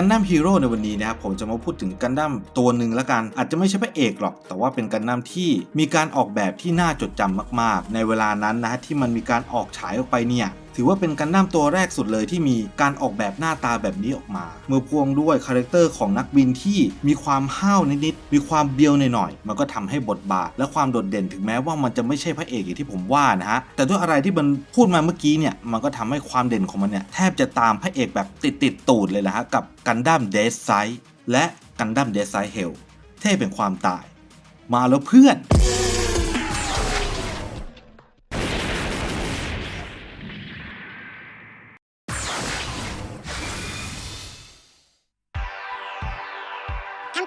กันดั้มฮีโร่ในวันนี้นะครับผมจะมาพูดถึงกันดั้มตัวหนึ่งละกัน อาจจะไม่ใช่พระเอกหรอก แต่ว่าเป็นกันดั้มที่มีการออกแบบที่น่าจดจำมาก ๆ ในเวลานั้นนะฮะที่มันมีการออกฉายออกไปเนี่ยถือว่าเป็นกันดั้มตัวแรกสุดเลยที่มีการออกแบบหน้าตาแบบนี้ออกมา เมื่อพ่วงด้วยคาแรคเตอร์ของนักบินที่มีความห้าวนิดๆ มีความเบียวหน่อยๆ มันก็ทำให้บทบาท และความโดดเด่นถึงแม้ว่ามันจะไม่ใช่พระเอกอย่างที่ผมว่านะฮะ แต่ด้วยอะไรที่มันพูดมาเมื่อกี้เนี่ย มันก็ทำให้ความเด่นของมันเนี่ยแทบจะตามพระเอกแบบติดติดๆตูดเลยนะฮะกับกันดั้มเดสไซและกันดั้มเดสไซเฮลเท่เป็นความตาย มาแล้วเพื่อน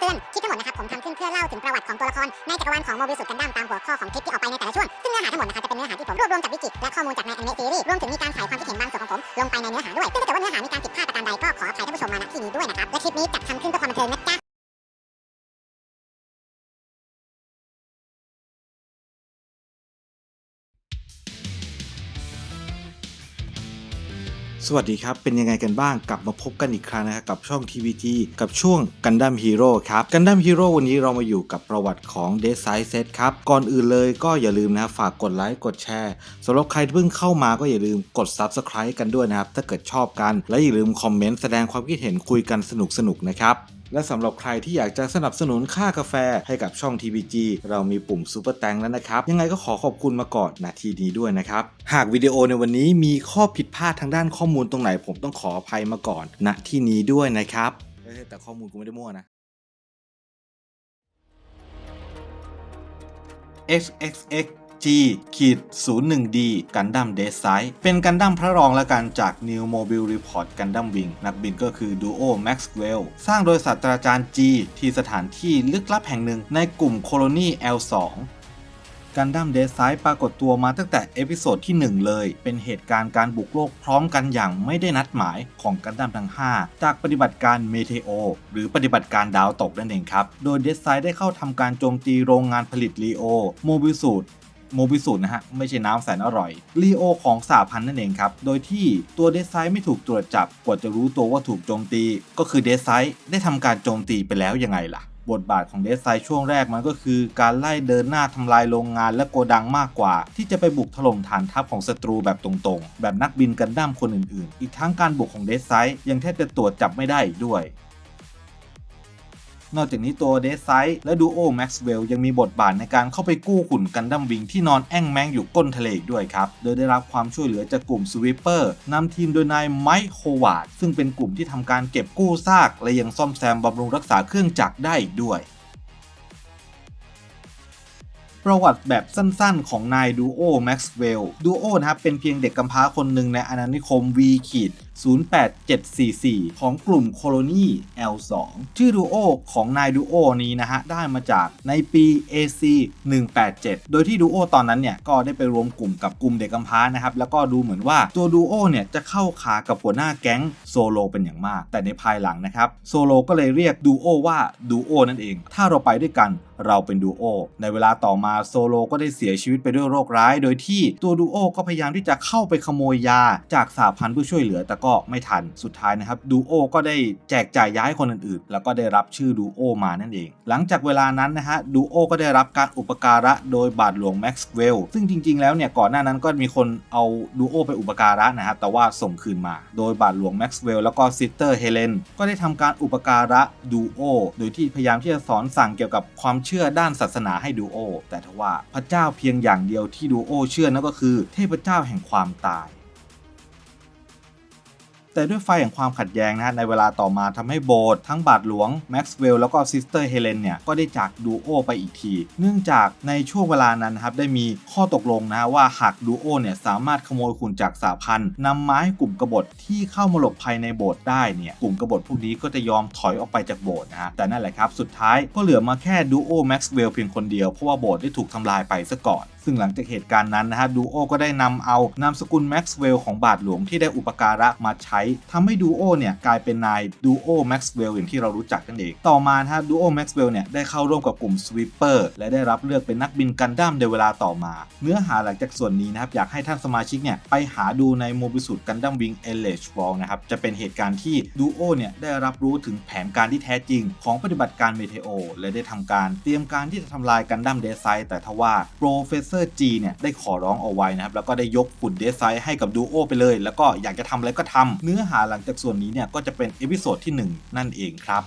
เตือนคลิปทั้งหมดนะครับผมทำขึ้นเพื่อเล่าถึงประวัติของตัวละครในจักรวาลของโมบิสุดกันดั้มตามหัวข้อของคลิปที่ออกไปในแต่ละช่วงซึ่งเนื้อหาทั้งหมดนะครับจะเป็นเนื้อหาที่ผมรวบรวมจากวิกิและข้อมูลจากในอนิเมะซีรีส์รวมถึงมีการใส่ความคิดเห็นบางส่วนของผมลงไปในเนื้อหาด้วยซึ่งถ้าเกิดว่าเนื้อหามีการผิดพลาดประการใดก็ขออภัยท่านผู้ชมมาณที่นี้ด้วยนะครับและคลิปนี้จัดทำขึ้นเพื่อความบันเทิงนะจ๊ะ สวัสดีครับ เป็นยังไงกันบ้างกลับมาพบกันอีกครั้งนะครับกับช่อง TVG กับช่วงกันดั้มฮีโร่ครับกันดั้มฮีโร่วันนี้เรามาอยู่กับประวัติของ d e s i Set ครับ ก่อนอื่นเลยก็อย่าลืมนะครับฝากกดไลค์กดแชร์สำหรับใครที่เพิ่งเข้ามาก็อย่าลืมกด Subscribe กันด้วยนะครับ ถ้าเกิดชอบกัน และอย่าลืมคอมเมนต์แสดงความคิดเห็นคุยกันสนุกๆนะครับ และสำหรับใครที่อยากจะสนับสนุนค่ากาแฟให้กับช่อง TVG เรามีปุ่ม Super แตงแล้วนะครับ ยังไงก็ขอขอบคุณมาก่อนนาทีนี้ด้วยนะครับ หากวิดีโอในวันนี้มีข้อผิดพลาดทางด้านข้อมูลตรงไหนผมต้องขออภัยมาก่อนณที่นี้ด้วยนะครับแต่ข้อมูลกูไม่ได้มั่วนะ XXX G ขีด 01D กันดั้มเดซไซเป็นกันดั้มพระรองละกันจาก New Mobile Report กันดั้มวิงนักบินก็คือ Duo Maxwell สร้างโดยศาสตราจารย์ G ที่สถานที่ลึกลับแห่งหนึ่งในกลุ่มโคโลนี L2 กันดั้มเดซไซปรากฏตัวมาตั้งแต่เอพิโซดที่ 1 เลย เป็นเหตุการณ์การบุกโลกพร้อมกันอย่างไม่ได้นัดหมายของกันดั้มทั้ง 5 จากปฏิบัติการเมเทโอหรือปฏิบัติการดาวตกนั่นเองครับ โดยเดซไซได้เข้าทำการโจมตีโรงงานผลิตลีโอโมบิลสูต โมบิสูตนะฮะ ไม่ใช่น้ำแสนอร่อยลีโอของสาพันธ์นั่นเองครับ โดยที่ตัวเดซไซไม่ถูกตรวจจับกว่าจะรู้ตัวว่าถูกโจมตี ก็คือเดซไซได้ทำการโจมตีไปแล้วยังไงล่ะบทบาทของเดซไซช่วงแรกมันก็คือ การไล่เดินหน้าทำลายโรงงานและโกดังมากกว่า ที่จะไปบุกถล่มฐานทัพของศัตรูแบบตรงๆ แบบนักบินกันดั้มคนอื่นๆ อีกทั้งการบุกของเดซไซยังแทบจะตรวจจับไม่ได้อีกด้วย นอกจากนี้ตัวเดซไซและดูโอแม็กซ์เวลยังมีบทบาทในการเข้าไปกู้หุ่นกันดั้มวิงที่นอนแอ่งแมงอยู่ก้นทะเลอีกด้วยครับ โดยได้รับความช่วยเหลือจากกลุ่มสวิปเปอร์นำทีมโดยนายไมค์โควาดซึ่งเป็นกลุ่มที่ทำการเก็บกู้ซาก และยังซ่อมแซมบำรุงรักษาเครื่องจักรได้อีกด้วยประวัติแบบสั้นๆ ของนายดูโอแม็กซ์เวลดูโอนะครับเป็นเพียงเด็กกำพร้าคนหนึ่งในอาณานิคม V ขีด08744 ของกลุ่มโคโลนี L2 ชื่อดูโอของนายดูโอนี้นะฮะ ได้มาจากในปี AC 187 โดยที่ดูโอตอนนั้นเนี่ย ก็ได้ไปรวมกลุ่มกับกลุ่มเด็กกำพร้านะครับ แล้วก็ดูเหมือนว่าตัวดูโอเนี่ย จะเข้าขากับหัวหน้าแก๊งโซโลเป็นอย่างมาก แต่ในภายหลังนะครับ โซโลก็เลยเรียกดูโอว่าดูโอนั่นเอง ถ้าเราไปด้วยกันเราเป็นดูโอ ในเวลาต่อมาโซโลก็ได้เสียชีวิตไปด้วยโรคร้าย โดยที่ตัวดูโอก็พยายามที่จะเข้าไปขโมยยาจากสาพันธ์เพื่อช่วยเหลือ แต่ก็ไม่ทันสุดท้ายนะครับดูโอก็ได้แจกจ่ายย้ายคนอื่นๆ แล้วก็ได้รับชื่อดูโอมานั่นเอง หลังจากเวลานั้นนะฮะดูโอก็ได้รับการอุปการะโดยบาทหลวงแม็กซ์เวลซึ่งจริง ๆ แล้วเนี่ยก่อนหน้านั้นก็มีคนเอาดูโอไปอุปการะนะครับแต่ว่าส่งคืนมา โดยบาทหลวงแม็กซ์เวลแล้วก็ซิสเตอร์เฮเลนก็ได้ทำการอุปการะดูโอโดยที่พยายามที่จะสอนสั่งเกี่ยวกับความเชื่อด้านศาสนาให้ดูโอแต่ทว่าพระเจ้าเพียงอย่างเดียวที่ดูโอเชื่อนั่นก็คือเทพเจ้าแห่งความตาย แต่ด้วยไฟแห่งความขัดแย้งนะฮะในเวลาต่อมาทำให้โบสถ์ทั้งบาทหลวงแม็กซ์เวลแล้วก็ซิสเตอร์เฮเลนเนี่ยก็ได้จากดูโอไปอีกที เนื่องจากในช่วงเวลานั้นครับได้มีข้อตกลงนะว่าหากดูโอเนี่ยสามารถขโมยขุนจากสาพันธ์นำมาให้กลุ่มกบฏที่เข้ามาหลบภัยในโบสถ์ได้เนี่ยกลุ่มกบฏพวกนี้ก็จะยอมถอยออกไปจากโบสถ์นะฮะแต่นั่นแหละครับสุดท้ายก็เหลือมาแค่ดูโอแม็กซ์เวลเพียงคนเดียวเพราะว่าโบสถ์ได้ถูกทำลายไปซะก่อนซึ่งหลังจากเหตุการณ์นั้นนะฮะดูโอก็ได้นำเอานามสกุลแม็กซ์เวลล์ของบาทหลวงที่ได้อุปการะมาใช้ทำให้ดูโอเนี่ยกลายเป็นนายดูโอแม็กซ์เวลล์อย่างที่เรารู้จักกันเอง ต่อมาฮะดูโอแม็กซ์เวลล์เนี่ยได้เข้าร่วมกับกลุ่มสวีปเปอร์และได้รับเลือกเป็นนักบินกันดั้มในเวลาต่อมา เนื้อหาหลังจากส่วนนี้นะครับอยากให้ท่านสมาชิกเนี่ยไปหาดูในโมบิสุดกันดั้มวิงเอเลชวอลนะครับจะเป็นเหตุการณ์ที่ดูโอเนี่ยได้รับรู้ถึงแผนการที่แท้จริง ของปฏิบัติการเมเทโอและได้ทำการเตรียมการที่จะทำลายกันดั้มเดซไซแต่ทว่าโปรเฟสซอร์จีเนี่ยได้ขอร้องเอาไว้นะครับแล้วก็ได้ยกฝุ่นเดซไซให้กับดูโอไปเลย แล้วก็อยากจะทำอะไรก็ทำเนื้อหาหลังจากส่วนนี้เนี่ยก็จะเป็นเอพิโซดที่หนึ่งนั่นเองครับ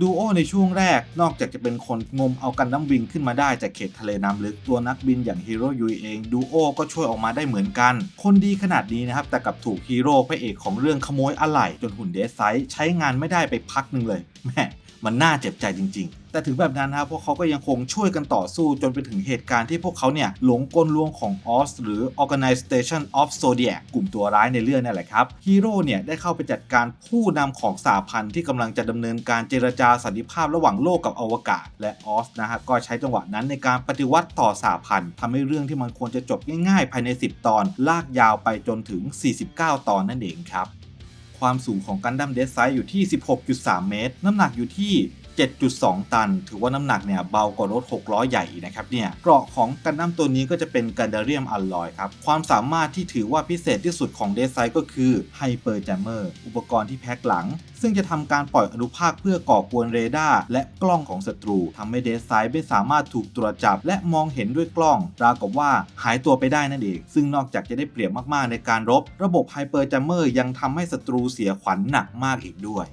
ดูโอในช่วงแรกนอกจากจะเป็นคนงมเอากันดั้มวิงขึ้นมาได้จากเขตทะเลน้ำลึกตัวนักบินอย่างฮีโร่ยุยเองดูโอก็ช่วยออกมาได้เหมือนกัน คนดีขนาดนี้นะครับ แต่กับถูกฮีโร่พระเอกของเรื่องขโมยอะไหล่จนหุ่นเดซไซใช้งานไม่ได้ไปพักหนึ่งเลยแม่ มันน่าเจ็บใจจริง ๆ แต่ถึงแบบนั้นนะครับพวกเขาก็ยังคงช่วยกันต่อสู้จนไปถึงเหตุการณ์ที่พวกเขาเนี่ยหลงกลลวงของออสหรือ Organization of Zodiac กลุ่มตัวร้ายในเรื่องนั่แหละครับฮีโร่เนี่ยได้เข้าไปจัดการผู้นำของสาพันธ์ที่กำลังจะดำเนินการเจรจาสันติภาพระหว่างโลกกับอวกาศ และออสนะฮะก็ใช้จังหวะนั้นในการปฏิวัติต่อสาพันธ์ทำให้เรื่องที่มันควรจะจบง่ายๆ ภายใน 10 ตอน ลากยาวไปจนถึง 49 ตอนนั่นเองครับ ความสูงของกันดั้มเดสไซอยู่ที่ 16.3 เมตร น้ำหนักอยู่ที่ 7.2 ตัน ถือว่าน้ำหนักเนี่ยเบากว่ารถ 6 ล้อใหญ่อีกนะครับเนี่ยเกราะของกันดั้มตัวนี้ก็จะเป็นกันดาเรียมอัลลอยครับ ความสามารถที่ถือว่าพิเศษที่สุดของเดซไซก็คือไฮเปอร์ a m เมอร์อุปกรณ์ที่แพ็คหลัง ซึ่งจะทำการปล่อยอนุภาคเพื่อก่อกวนเรดาร์และกล้องของศัตรูทำให้เดซไซไม่สามารถถูกตรวจจับ และมองเห็นด้วยกล้องราวกับว่าหายตัวไปได้นั่นเอง ซึ่งนอกจากจะได้เปรียบมากๆในการรบ ระบบไฮเปอร์ a m เมอร์ยังทำให้ศัตรูเสียขวัญหนักมากอีกด้วย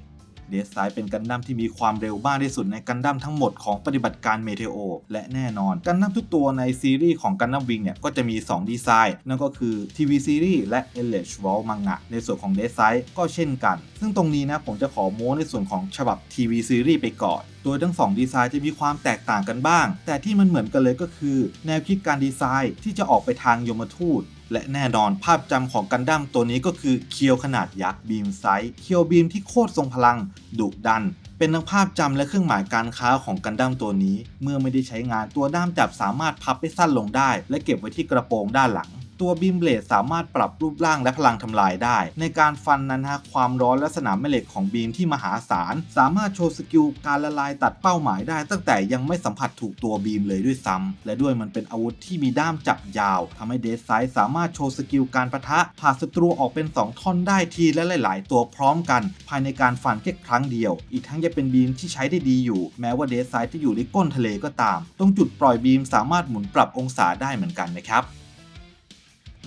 เดสไซเป็นกันดั้มที่มีความเร็วมากที่สุดในกันดั้มทั้งหมดของปฏิบัติการเมเทโอและแน่นอนกันดั้มทุกตัวในซีรีส์ของกันดั้มวิงเนี่ยก็จะมี 2 ดีไซน์ นั่นก็คือทีวีซีรีส์และ e l h w a l มังงะในส่วนของเดสไซก็เช่นกัน ซึ่งตรงนี้นะผมจะขอโม้ในส่วนของฉบับทีวีซีรีส์ไปก่อนโดยทั้ง 2 ดีไซน์จะมีความแตกต่างกันบ้าง แต่ที่มันเหมือนกันเลยก็คือ แนวคิดการดีไซน์ที่จะออกไปทางยมทูต และแน่นอนภาพจำของกันดั้มตัวนี้ก็คือเคียวขนาดยักษ์บีมไซส์เคียวบีมที่โคตรทรงพลัง ดุดัน เป็นทั้งภาพจำและเครื่องหมายการค้าของกันดั้มตัวนี้ เมื่อไม่ได้ใช้งานตัวด้ามจับสามารถพับให้สั้นลงได้ และเก็บไว้ที่กระโปรงด้านหลัง ตัวบีมเบลดสามารถปรับรูปร่างและพลังทำลายได้ ในการฟันนั้นฮะความร้อนและสนามแม่เหล็กของบีมที่มหาศาล สามารถโชว์สกิลการละลายตัดเป้าหมายได้ ตั้งแต่ยังไม่สัมผัสถูกตัวบีมเลยด้วยซ้ำและด้วยมันเป็นอาวุธที่มีด้ามจับยาวทำให้เดซไซสามารถโชว์สกิลการประทะผ่าศัตรูออกเป็น 2 ท่อนได้ทีและหลาย ๆ ตัวพร้อมกัน ภายในการฟันแค่ครั้งเดียว อีกทั้งยังเป็นบีมที่ใช้ได้ดีอยู่ แม้ว่าเดซไซจะอยู่ในก้นทะเลก็ตาม ตรงจุดปล่อยบีมสามารถหมุนปรับองศาได้เหมือนกันนะครับ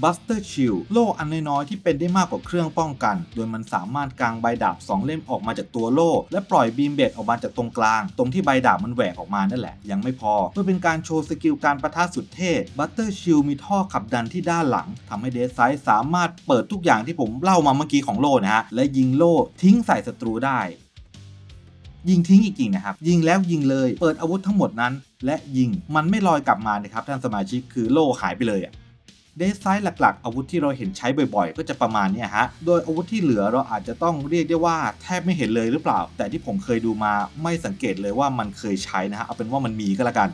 Buster Shield โล่อันน้อยๆที่เป็นได้มากกว่าเครื่องป้องกัน โดยมันสามารถกางใบดาบ 2 เล่มออกมาจากตัวโล่ และปล่อยบีมเบดออกมาจากตรงกลาง ตรงที่ใบดาบมันแหวกออกมานั่นแหละ ยังไม่พอ เพื่อเป็นการโชว์สกิลการประทะสุดเท่ Buster Shield มีท่อขับดันที่ด้านหลังทำให้เดซไซสามารถเปิดทุกอย่างที่ผมเล่ามาเมื่อกี้ของโล่นะฮะ และยิงโล่ทิ้งใส่ศัตรูได้ ยิงทิ้งอีกจริงนะครับ ยิงแล้วยิงเลย เปิดอาวุธทั้งหมดนั้น และยิง มันไม่ลอยกลับมานะครับท่านสมาชิก คือโล่หายไปเลยอะ เดซไซด์หลักๆ อาวุธที่เราเห็นใช้บ่อยๆ ก็จะประมาณนี้ฮะ โดยอาวุธที่เหลือเราอาจจะต้องเรียกได้ว่าแทบไม่เห็นเลยหรือเปล่า แต่ที่ผมเคยดูมาไม่สังเกตเลยว่ามันเคยใช้นะฮะ เอาเป็นว่ามันมีก็แล้วกัน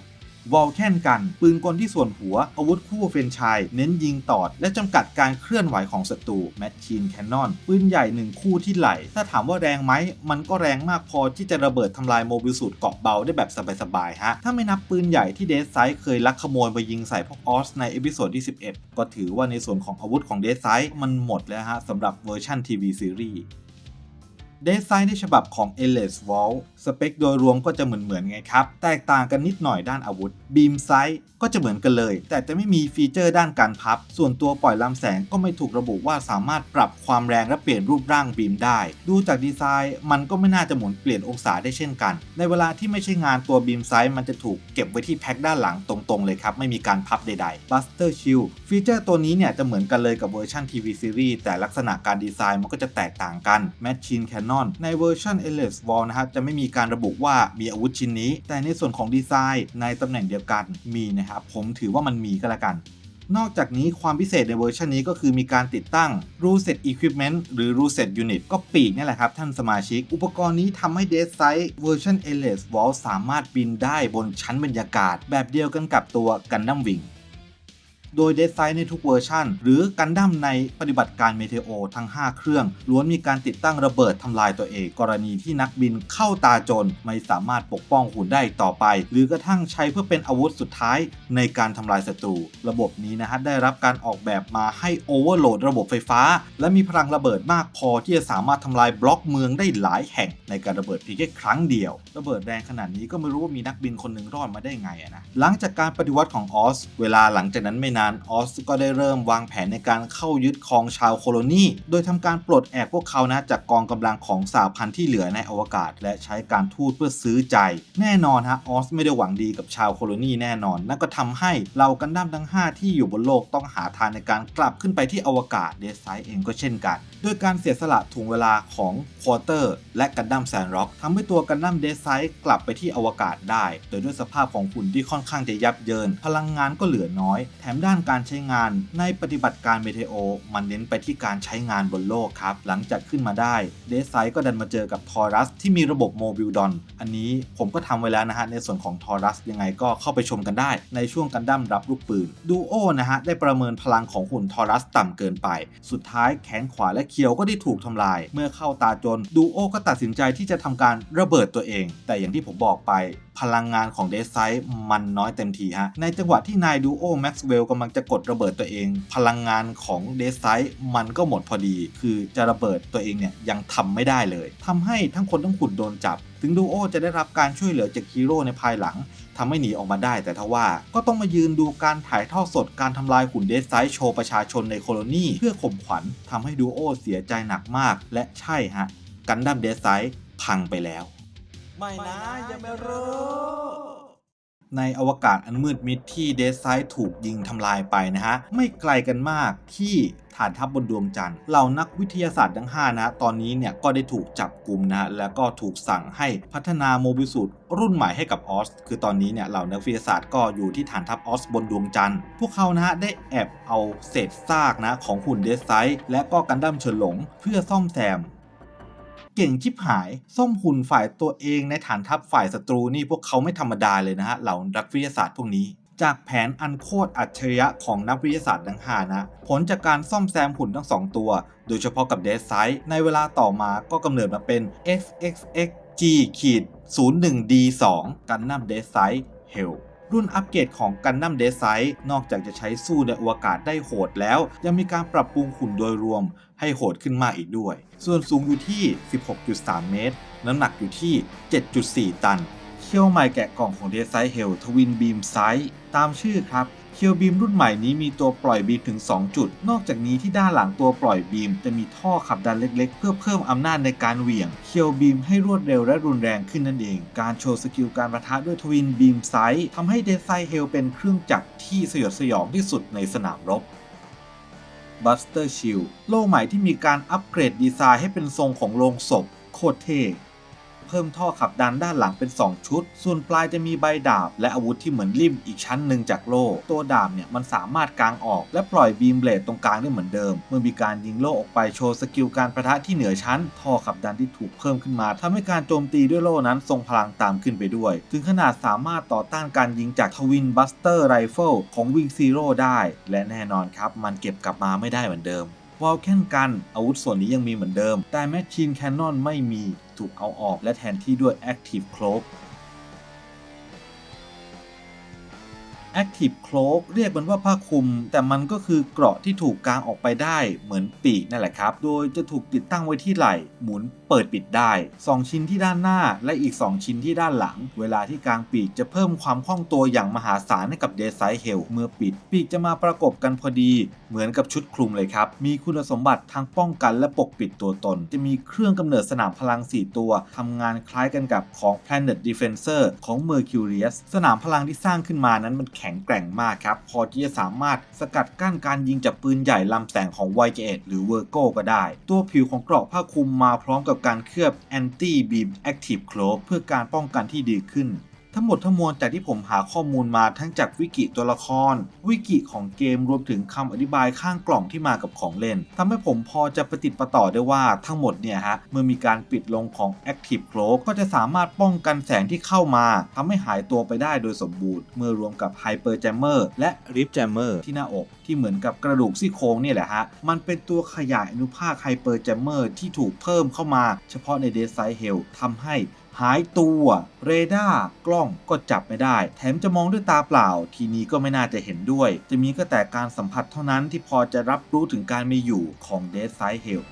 วอลแคนกัน ปืนกลที่ส่วนหัว อาวุธคู่เฟรนชายเน้นยิงตอด และจำกัดการเคลื่อนไหวของศัตรูแมชชีนแคนนอนปืนใหญ่หนึ่งคู่ที่ไหล ถ้าถามว่าแรงไหม มันก็แรงมากพอที่จะระเบิดทำลายโมบิลสูตรเกาะเบาได้แบบสบายๆฮะ ถ้าไม่นับปืนใหญ่ที่เดซไซเคยลักขโมยไปยิงใส่พวกออสในเอพิโซดที่ 11 ก็ถือว่าในส่วนของอาวุธของเดซไซมันหมดแล้วฮะสำหรับเวอร์ชันทีวีซีรีส์ เดซไซน์ในฉบับของ e l e s w a l สเปคโดยรวมก็จะเหมือนเหมือนๆไงครับ แตกต่างกันนิดหน่อยด้านอาวุธบีมไซส์ก็จะเหมือนกันเลย แต่จะไม่มีฟีเจอร์ด้านการพับ ส่วนตัวปล่อยลำแสงก็ไม่ถูกระบุว่าสามารถปรับความแรงและเปลี่ยนรูปร่างบีมได้ ดูจากดีไซน์มันก็ไม่น่าจะหมุนเปลี่ยนองศาได้เช่นกัน ในเวลาที่ไม่ใช่งานตัวบีมไซส์มันจะถูกเก็บไว้ที่แพ็คด้านหลังตรงๆเลยครับไม่มีการพับใดๆ Buster Shield ฟีเจอร์ตัวนี้เนี่ยจะเหมือนกันเลยกับเวอร์ชันทีวีซีรีส์แต่ลักษณะการดีไซน์มันก็จะแตกต่างกัน Machine Cannon ในเวอร์ชัน e l e s w a l นะครับจะไม่มีการระบุว่ามีอาวุธชิ้นนี้ แต่ในส่วนของดีไซน์ในตำแหน่งเดียวกันมีนะครับผมถือว่ามันมีก็แล้วกันนอกจากนี้ความพิเศษในเวอร์ชันนี้ก็คือมีการติดตั้ง r u s e t Equipment หรือ r u s e t Unit ก็ปีกนี่แหละครับท่านสมาชิก อุปกรณ์นี้ทำให้ Dead Sight เวอร์ชัน a l e s Vault สามารถบินได้บนชั้นบรรยากาศ แบบเดียวกันกับตัว Gundam Wing โดย Dead Sight ในทุกเวอร์ชันหรือกันดั้มในปฏิบัติการเมเทโอทั้ง 5 เครื่อง ล้วนมีการติดตั้งระเบิดทำลายตัวเอง กรณีที่นักบินเข้าตาจนไม่สามารถปกป้องหุ่นได้อีกต่อไป หรือกระทั่งใช้เพื่อเป็นอาวุธสุดท้ายในการทำลายศัตรู ระบบนี้นะฮะได้รับการออกแบบมาให้โอเวอร์โหลดระบบไฟฟ้า และมีพลังระเบิดมากพอที่จะสามารถทำลายบล็อกเมืองได้หลายแห่งในการระเบิดเพียงแค่ครั้งเดียว ระเบิดแรงขนาดนี้ก็ไม่รู้ว่ามีนักบินคนหนึ่งรอดมาได้ไงนะหลังจากการปฏิวัติของออสเวลาหลังจากนั้นไม่นานออสก็ได้เริ่มวางแผนในการเข้ายึดครองชาวโคโลนี โดยทำการปลดแอกพวกเขานะจากกองกำลังของสหพันธ์ที่เหลือในอวกาศ และใช้การทูตเพื่อซื้อใจ แน่นอนฮะออสไม่ได้หวังดีกับชาวโคโลนีแน่นอน นั่นก็ทำให้เหลากันดั้มทั้ง 5 ที่อยู่บนโลกต้องหาทางในการกลับขึ้นไปที่อวกาศเดซไซเองก็เช่นกันโดยการเสียสละถุงเวลาของควอเตอร์และกันดั้มแซนร็อกทำให้ตัวกันดั้มเดซไซกลับไปที่อวกาศได้ โดยด้วยสภาพของหุ่นที่ค่อนข้างจะยับเยิน พลังงานก็เหลือน้อย แถมด้านการใช้งานในปฏิบัติการเมเทโอ มันเน้นไปที่การใช้งานบนโลกครับ หลังจากขึ้นมาได้เดซไซก็ดันมาเจอกับทอรัสที่มีระบบโมบิลดอนอันนี้ผมก็ทำไว้แล้วนะฮะ ในส่วนของทอรัสยังไงก็เข้าไปชมกันได้ ในช่วงกันดั้มรับลูกปืนดูโอนะฮะ ได้ประเมินพลังของหุ่นทอรัสต่ำเกินไป สุดท้ายแขนขวาและเคียวก็ได้ถูกทำลาย เมื่อเข้าตาจนดูโอก็ตัดสินใจที่จะทำการระเบิดตัวเอง แต่อย่างที่ผมบอกไปพลังงานของเดซไซมันน้อยเต็มทีฮะในจังหวะที่นายดูโอแม็กซ์เวลกำลังจะกดระเบิดตัวเอง พลังงานของเดซไซมันก็หมดพอดี คือจะระเบิดตัวเองเนี่ยยังทำไม่ได้เลยทำให้ทั้งคนทั้งขุนโดนจับ ถึงดูโอจะได้รับการช่วยเหลือจากฮีโร่ในภายหลังทำให้หนีออกมาได้แต่ทว่าก็ต้องมายืนดูการถ่ายทอดสดการทำลายหุ่นเดซไซโชว์ประชาชนในโคโลนีเพื่อข่มขวัญทำให้ดูโอเสียใจหนักมาก และใช่ฮะกันดั้มเดซไซพังไปแล้ว ไม่นะยังไม่รู้ ในอวกาศอันมืดมิดที่เดซไซด์ถูกยิงทำลายไปนะฮะ ไม่ไกลกันมากที่ฐานทัพบบนดวงจันทร์เหล่านักวิทยาศาสตร์ทั้ง 5 นะ ตอนนี้เนี่ยก็ได้ถูกจับกลุ่มนะ แล้วก็ถูกสั่งให้พัฒนาโมบิลสูตรรุ่นใหม่ให้กับออส คือตอนนี้เนี่ยเหล่านักวิทยาศาสตร์ก็อยู่ที่ฐานทัพออสบนดวงจันทร์ พวกเขานะฮะได้แอบเอาเศษซากนะของหุ่นเดซไซและก็กันดั้มเฉินหลง เพื่อซ่อมแซม เก่งชิบหายซ่อมหุ่นฝ่ายตัวเองในฐานทัพฝ่ายศัตรูนี่พวกเขาไม่ธรรมดาเลยนะฮะเหล่านักวิทยาศาสตร์พวกนี้ จากแผนอันโคตรอัจฉริยะของนักวิทยาศาสตร์ทั้งหานะ ผลจากการซ่อมแซมหุ่นทั้งสองตัว โดยเฉพาะกับเดซไซในเวลาต่อมาก็กำเนิดมาเป็น XXXG ขีด 01D2 กันนัมเดซไซเฮล รุ่นอัปเกรดของกันนัมเดซไซนอกจากจะใช้สู้ในอวกาศได้โหดแล้ว ยังมีการปรับปรุงหุ่นโดยรวมให้โหดขึ้นมากอีกด้วย ส่วนสูงอยู่ที่ 16.3 เมตร น้ำหนักอยู่ที่ 7.4 ตันเคี่ยวใหม่แกะกล่องของเดซไซเฮลทวินบีมไซตามชื่อครับ เคียวบีมรุ่นใหม่นี้มีตัวปล่อยบีมถึง 2 จุด นอกจากนี้ที่ด้านหลังตัวปล่อยบีมจะมีท่อขับดันเล็กๆ เพื่อเพิ่มอำนาจในการเหวี่ยง เคียวบีมให้รวดเร็วและรุนแรงขึ้นนั่นเอง การโชว์สกิลการประทะด้วยทวินบีมไซส์ทำให้เดซไซเฮลเป็นเครื่องจักรที่สยดสยองที่สุดในสนามรบ Buster Shield โล่ใหม่ที่มีการอัปเกรดดีไซน์ให้เป็นทรงของโลงศพโคตรเท่ เพิ่มท่อขับดันด้านหลังเป็น 2 ชุด ส่วนปลายจะมีใบดาบ และอาวุธที่เหมือนริมอีกชั้นหนึ่งจากโล่ ตัวดาบเนี่ยมันสามารถกางออก และปล่อยบีมเบลดตรงกลางได้เหมือนเดิม เมื่อมีการยิงโล่ออกไปโชว์สกิลการประทะที่เหนือชั้น ท่อขับดันที่ถูกเพิ่มขึ้นมาทำให้การโจมตีด้วยโล่นั้นทรงพลังตามขึ้นไปด้วย ถึงขนาดสามารถต่อต้านการยิงจากทวินบัสเตอร์ไรเฟิลของวิงซีโร่ได้ และแน่นอนครับมันเก็บกลับมาไม่ได้เหมือนเดิม วอลแคนกันอาวุธส่วนนี้ยังมีเหมือนเดิม แต่แมชชีนแคนนอนไม่มีถูกเอาออกและแทนที่ด้วย Active Cloak Active Cloak เรียกมันว่าผ้าคลุม แต่มันก็คือเกราะที่ถูกกางออกไปได้เหมือนปีกนั่นแหละครับ โดยจะถูกติดตั้งไว้ที่ไหล่ หมุนเปิดปิดได้ 2 ชิ้นที่ด้านหน้าและอีก 2 ชิ้นที่ด้านหลัง เวลาที่กางปีกจะเพิ่มความคล่องตัวอย่างมหาศาลให้กับเดซไซเฮลเมื่อปิด ปีกจะมาประกบกันพอดี เหมือนกับชุดคลุมเลยครับ มีคุณสมบัติทั้งป้องกันและปกปิดตัวตน จะมีเครื่องกำเนิดสนามพลัง 4 ตัวทำงานคล้ายกันกับของ Planet Defensor ของ Mercurius สนามพลังที่สร้างขึ้นมานั้นมันแข็งแกร่งมากครับ พอที่จะสามารถสกัดกั้นการยิงจากปืนใหญ่ลำแสงของ y 1หรือเวอร์โก็ได้ ตัวผิวของเกราะผ้าคลุมมาพร้อมกับการเคลือบ Anti Beam Active Cloak เพื่อการป้องกันที่ดีขึ้น ทั้งหมดทั้งมวลจากที่ผมหาข้อมูลมาทั้งจากวิกิตัวละคร วิกิของเกมรวมถึงคำอธิบายข้างกล่องที่มากับของเล่นทำให้ผมพอจะประติดประต่อได้ว่าทั้งหมดเนี่ยฮะเมื่อมีการปิดลงของ Active Cloak ก็จะสามารถป้องกันแสงที่เข้ามาทำให้หายตัวไปได้โดยสมบูรณ์ เมื่อรวมกับ Hyper Jammer และ Rip Jammer ที่หน้าอกที่เหมือนกับกระดูกซี่โครงเนี่ยแหละฮะมันเป็นตัวขยายอนุภาค Hyper Jammer ที่ถูกเพิ่มเข้ามา เฉพาะใน Dead Side Hell ทำให้ หายตัว เรดาร์กล้องก็จับไม่ได้ แถมจะมองด้วยตาเปล่า ทีนี้ก็ไม่น่าจะเห็นด้วย จะมีก็แต่การสัมผัสเท่านั้นที่พอจะรับรู้ถึงการมีอยู่ของ Dead Side Hell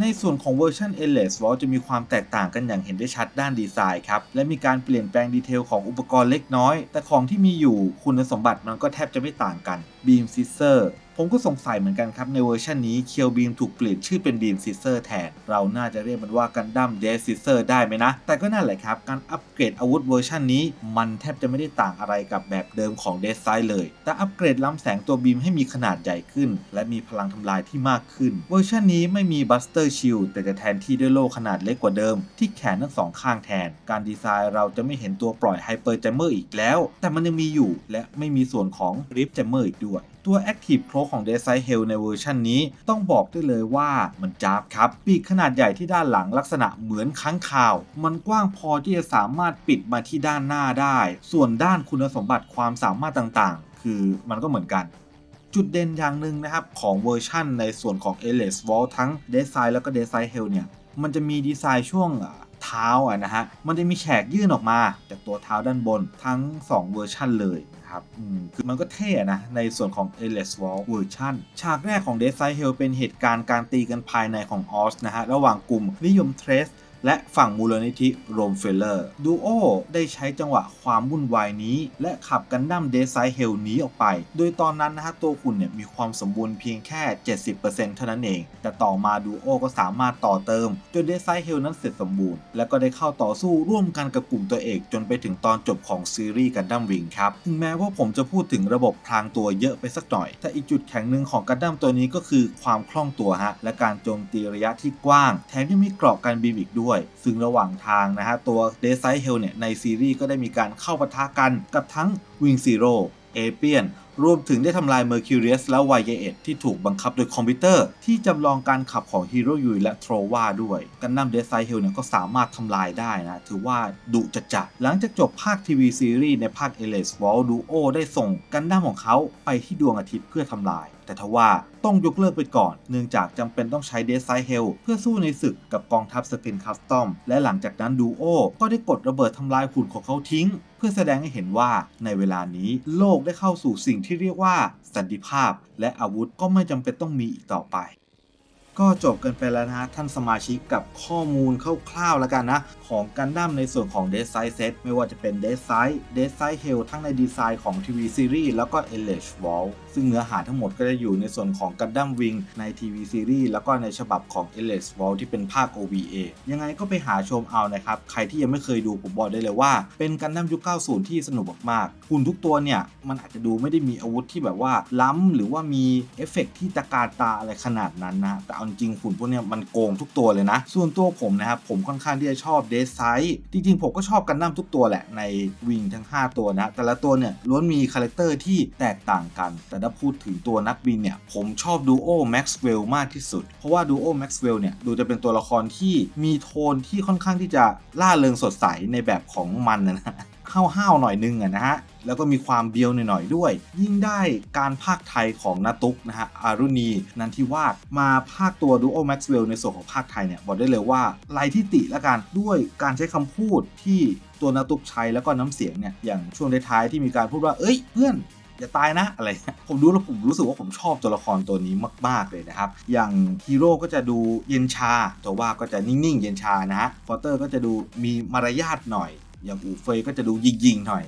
ในส่วนของเวอร์ชัน e l e s w a l จะมีความแตกต่างกันอย่างเห็นได้ชัดด้านดีไซน์ครับ และมีการเปลี่ยนแปลงดีเทลของอุปกรณ์เล็กน้อย แต่ของที่มีอยู่คุณสมบัติมันก็แทบจะไม่ต่างกัน Beam Scissor ผมก็สงสัยเหมือนกันครับ ในเวอร์ชันนี้เคียวบีมถูกเปลี่ยนชื่อเป็นบีมซิเซอร์แทน เราน่าจะเรียกมันว่ากันดั้มเดซิเซอร์ได้ไหมนะ แต่ก็นั่นแหละครับ การอัปเกรดอาวุธเวอร์ชันนี้ มันแทบจะไม่ได้ต่างอะไรกับแบบเดิมของเดซไซเลย แต่อัปเกรดล้ำแสงตัวบีมให้มีขนาดใหญ่ขึ้น และมีพลังทำลายที่มากขึ้น เวอร์ชันนี้ไม่มีบัสเตอร์ชิลแต่จะแทนที่ด้วยโล่ขนาดเล็กกว่าเดิม ที่แขนทั้งสองข้างแทน การดีไซน์เราจะไม่เห็นตัวปล่อยไฮเปอร์แจมเมอร์อีกแล้ว แต่มันยังมีอยู่ และไม่มีส่วนของริฟแจมเมอร์อีกด้วย ตัว Active Pro ของ d e s i Hell ในเวอร์ชันนี้ต้องบอกได้เลยว่ามันจ้าบครับ ปีกขนาดใหญ่ที่ด้านหลังลักษณะเหมือนค้างคาว มันกว้างพอที่จะสามารถปิดมาที่ด้านหน้าได้ ส่วนด้านคุณสมบัติความสามารถต่างๆ คือมันก็เหมือนกันจุดเด่นอย่างหนึ่งนะครับ ของเวอร์ชั่นในส่วนของ a l e s w a l ทั้ง d e s i แล้วก็ d e s i Hell เนี่ย มันจะมีดีไซน์ช่วง ท้าอะนะฮะมันจะมีแฉกยื่นออกมาจากตัวเท้าด้านบนทั้ง 2 เวอร์ชันเลยนะครับอืมคือมันก็เท่นะ ในส่วนของ a l e s w a l เวอร์ชันฉากแรกของ Dead Side Hell เป็นเหตุการณ์การตีกันภายในของออสนะฮะ ระหว่างกลุ่มนิยมเทรส และฝั่งมูลนิธิโรมเฟลเลอร์ดูโอได้ใช้จังหวะความวุ่นวายนี้ และขับกันดั้มเดซไซเฮลนี้ออกไป โดยตอนนั้นนะฮะตัวคุณเนี่ยมีความสมบูรณ์เพียงแค่ 70%เท่านั้นเอง แต่ต่อมาดูโอก็สามารถต่อเติม จนเดซไซเฮลนั้นเสร็จสมบูรณ์ และก็ได้เข้าต่อสู้ร่วมกันกับกลุ่มตัวเอกจนไปถึงตอนจบของซีรีส์กันดั้มวิงครับถึงแม้ว่าผมจะพูดถึงระบบพรางตัวเยอะไปสักหน่อย แต่อีกจุดแข็งหนึ่งของกันดั้มตัวนี้ก็คือความคล่องตัวฮะและการโจมตีระยะที่กว้าง แถมยังมีเกราะการบีมอีกด้วยซึ่งระหว่างทางนะฮะตัวเดซไซเฮลเนี่ยในซีรีส์ก็ได้มีการเข้าปะทะกันกับทั้งวิงซีโร่เอเปียน รวมถึงได้ทำลาย Mercurius และ y 1ที่ถูกบังคับโดยคอมพิวเตอร์ ที่จำลองการขับของฮีโร่ยุยและโทรวาด้วยกันดั้มเดซไซเฮลเนี่ยก็สามารถทำลายได้นะ ถือว่าดุจัดจัดหลังจากจบภาคทีวีซีรีส์ในภาค e l e s w a l Duo ได้ส่งกันดั้มของเขาไปที่ดวงอาทิตย์เพื่อทำลาย แต่ทว่าต้องยกเลิกไปก่อน เนื่องจากจำเป็นต้องใช้เดซไซเฮลเพื่อสู้ในศึกกับกองทัพสปินคัสตอม และหลังจากนั้นดูโอก็ได้กดระเบิดทำลายหุ่นของเขาทิ้ง เพื่อแสดงให้เห็นว่าในเวลานี้โลกได้เข้าสู่สิ่งที่ที่เรียกว่าสันติภาพ และอาวุธก็ไม่จำเป็นต้องมีอีกต่อไป ก็จบกันไปแล้วนะท่านสมาชิกกับข้อมูลคร่าวๆแล้วกันนะ ของกันดั้มในส่วนของ d e s i z Set ไม่ว่าจะเป็น d e s i d e s i Hell ทั้งในดีไซน์ของ TV Series แล้วก็ e l e g e Wall ซึ่งเนื้อหาทั้งหมดก็จะอยู่ในส่วนของกันดั้มวิงใน TV Series แล้วก็ในฉบับของ e l e g e Wall ที่เป็นภาค OVA ยังไงก็ไปหาชมเอานะครับ ใครที่ยังไม่เคยดูผมบอกได้เลยว่า เป็นกันดั้มยุค 90 ที่สนุกมากๆหุ่นทุกตัวเนี่ยมันอาจจะดูไม่ได้มีอาวุธที่แบบว่าล้ำหรือว่ามีเอฟเฟกต์ที่ตะการตาอะไรขนาดนั้นนะแต่เอาจริงหุ่นพวกเนี้ยมันโกงทุกตัวเลยนะ ส่วนตัวผมนะครับผมค่อนข้างที่จะชอบเดสไซจริงๆ ผมก็ชอบกันดั้มทุกตัวแหละในวิงทั้ง 5 ตัวนะ แต่ละตัวเนี่ยล้วนมีคาแรคเตอร์ที่แตกต่างกัน แต่ถ้าพูดถึงตัวนักบินเนี่ย ผมชอบดูโอแม็กซ์เวลมากที่สุด เพราะว่าดูโอแม็กซ์เวลเนี่ย ดูจะเป็นตัวละครที่มีโทนที่ค่อนข้างที่จะล่าเริงสดใสในแบบของมันนะนะห้าวๆหน่อยนึงอะนะฮะ แล้วก็มีความเบียวหน่อยๆด้วย ยิ่งได้การภาคไทยของนาตุกนะฮะอารุณีนันทิวาสมาภาคตัว Duo Maxwell ในส่วนของภาคไทยเนี่ยบอกได้เลยว่าไร้ที่ติละกันด้วยการใช้คำพูดที่ตัวนาตุกใช้แล้วก็น้ำเสียงเนี่ยอย่างช่วงท้ายๆที่มีการพูดว่าเอ้ยเพื่อนอย่าตายนะอะไร ผมดูแล้วผมรู้สึกว่าผมชอบตัวละครตัวนี้มาก ๆ เลยนะครับ อย่างฮีโร่ก็จะดูเย็นชา ตัวว่าก็จะนิ่ง ๆ เย็นชานะฮะฟอเตอร์ก็จะดูมีมารยาทหน่อย อย่างอูเฟยก็จะดูยิง ๆ หน่อย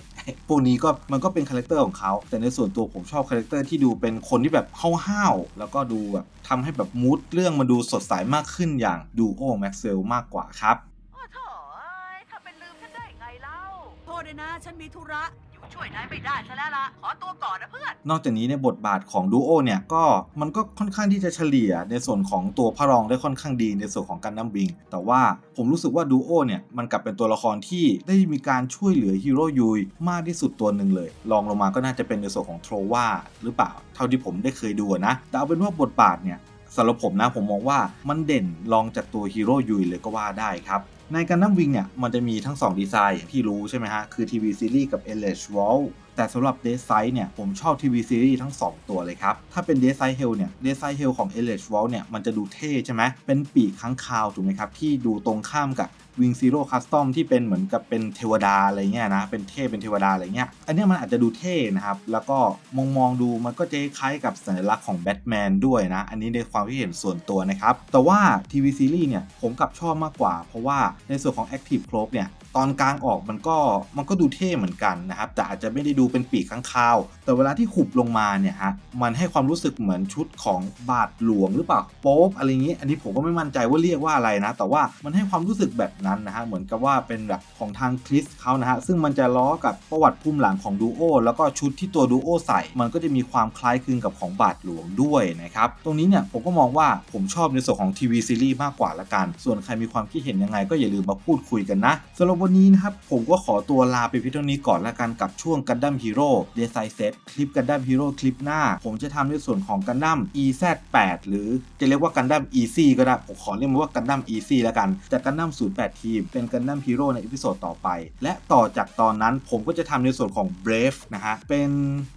พวกนี้ก็มันก็เป็นคาแรคเตอร์ของเขา แต่ในส่วนตัวผมชอบคาแรคเตอร์ที่ดูเป็นคนที่แบบห้าวๆแล้วก็ดูแบบทำให้แบบมูดเรื่องมันดูสดใสมากขึ้นอย่างดูโอแม็กซ์เวลมากกว่าครับ โอ้โถเอ้ยถ้าเป็นลืมฉันได้ไงเล่า โทษด้วยนะ ฉันมีธุระอยู่ ช่วยนายไม่ได้ซะแล้วล่ะขอตัวก่อนนะเพื่อน นอกจากนี้ในบทบาทของดูโอเนี่ยก็มันก็ค่อนข้างที่จะเฉลี่ยในส่วนของตัวพระรองได้ค่อนข้างดีในส่วนของการดัมบิง แต่ว่าผมรู้สึกว่าดูโอเนี่ยมันกลับเป็นตัวละครที่ได้มีการช่วยเหลือฮีโร่ยุยมากที่สุดตัวหนึ่งเลยรองลงมาก็น่าจะเป็นในส่วนของโทรวาหรือเปล่า เท่าที่ผมได้เคยดูนะแต่เอาเป็นว่าบทบาทเนี่ยสำหรับผมนะผมมองว่ามันเด่นรองจากตัวฮีโร่ยุยเลยก็ว่าได้ครับ ในการนั่งวิงเนี่ยมันจะมีทั้ง 2 ดีไซน์ที่รู้ใช่ไหมฮะ คือทีวีซีรีส์กับ LH w a l แต่สำหรับ d e s i เนี่ยผมชอบทีวีซีรีส์ทั้ง 2 ตัวเลยครับ ถ้าเป็น d e s i Hell เนี่ย d e s i Hell ของ LH w a l เนี่ยมันจะดูเท่ใช่ไหมเป็นปีกค้างคาวถูกไหมครับ ที่ดูตรงข้ามกับ Wing Zero Custom ที่เป็นเหมือนกับเป็นเทวดาอะไรเงี้ยนะ เป็นเทพเป็นเทวดาอะไรเงี้ย อันนี้มันอาจจะดูเท่นะครับ แล้วก็มองมองดูมันก็จะคล้ายกับสัญลักษณ์ของแบทแมนด้วยนะ อันนี้ในความคิดเห็นส่วนตัวนะครับ แต่ว่าทีวีซีรีส์เนี่ยผมกับชอบมากกว่า เพราะว่าในส่วนของ Active Cloak เนี่ยตอนกลางออกมันก็มันก็ดูเท่เหมือนกันนะครับ แต่อาจจะไม่ได้ดูเป็นปีกข้างคาว แต่เวลาที่ขุบลงมาเนี่ยฮะมันให้ความรู้สึกเหมือนชุดของบาทหลวงหรือเปล่าโป๊บอะไรอย่างนี้อันนี้ผมก็ไม่มั่นใจว่าเรียกว่าอะไรนะ แต่ว่ามันให้ความรู้สึกแบบนั้นนะฮะเหมือนกับว่าเป็นแบบของทางคริสเขานะฮะซึ่งมันจะล้อกับประวัติภูมิหลังของดูโอแล้วก็ชุดที่ตัวดูโอใส่ มันก็จะมีความคล้ายคลึงกับของบาทหลวงด้วยนะครับตรงนี้เนี่ยผมก็มองว่าผมชอบในส่วนของทีวีซีรีส์มากกว่าละกัน ส่วนใครมีความคิดเห็นยังไงก็อย่าลืมมาพูดคุยกันนะสำหรับวันนี้นะครับผมก็ขอตัวลาไปพียงเท่านี้ก่อนละกันกับช่วงกันดั้มฮีโร่เดซายเซตคลิปกันดั้มฮีโร่คลิปหน้า ผมจะทำในส่วนของกันดั้ม EZ8 หรือจะเรียกว่ากันดั้ม Easy ก็ได้ผมขอเรียกมันว่ากันดั้ม Easy แล้วกันแต่กันดั้ม08ทีม เป็นกันดั้มฮีโร่ในอีพิโซดต่อไป และต่อจากตอนนั้นผมก็จะทำในส่วนของ Brave นะฮะ เป็น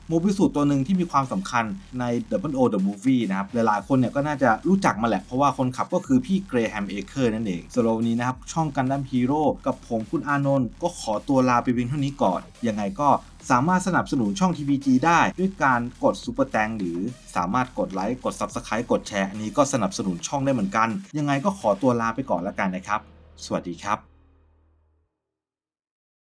โมบิสูตรตัวหนึ่งที่มีความสำคัญใน Double O The Movie นะครับ หลายๆ คนเนี่ยก็น่าจะรู้จักมาแหละ เพราะว่าคนขับก็คือพี่เกรแฮมเอเคอร์นั่นเองสำหรับวันนี้นะครับ ช่องกันดั้มฮีโร่กับผมคุณอานนท์ก็ขอตัวลาไปเพียงเท่านี้ก่อน ยังไงก็สามารถสนับสนุนช่อง TVG ได้ด้วยการกด Super แตงหรือสามารถกดไลค์ กด Subscribe กดแชร์ อันนี้ก็สนับสนุนช่องได้เหมือนกัน ยังไงก็ขอตัวลาไปก่อนแล้วกันนะครับ สวัสดีครับ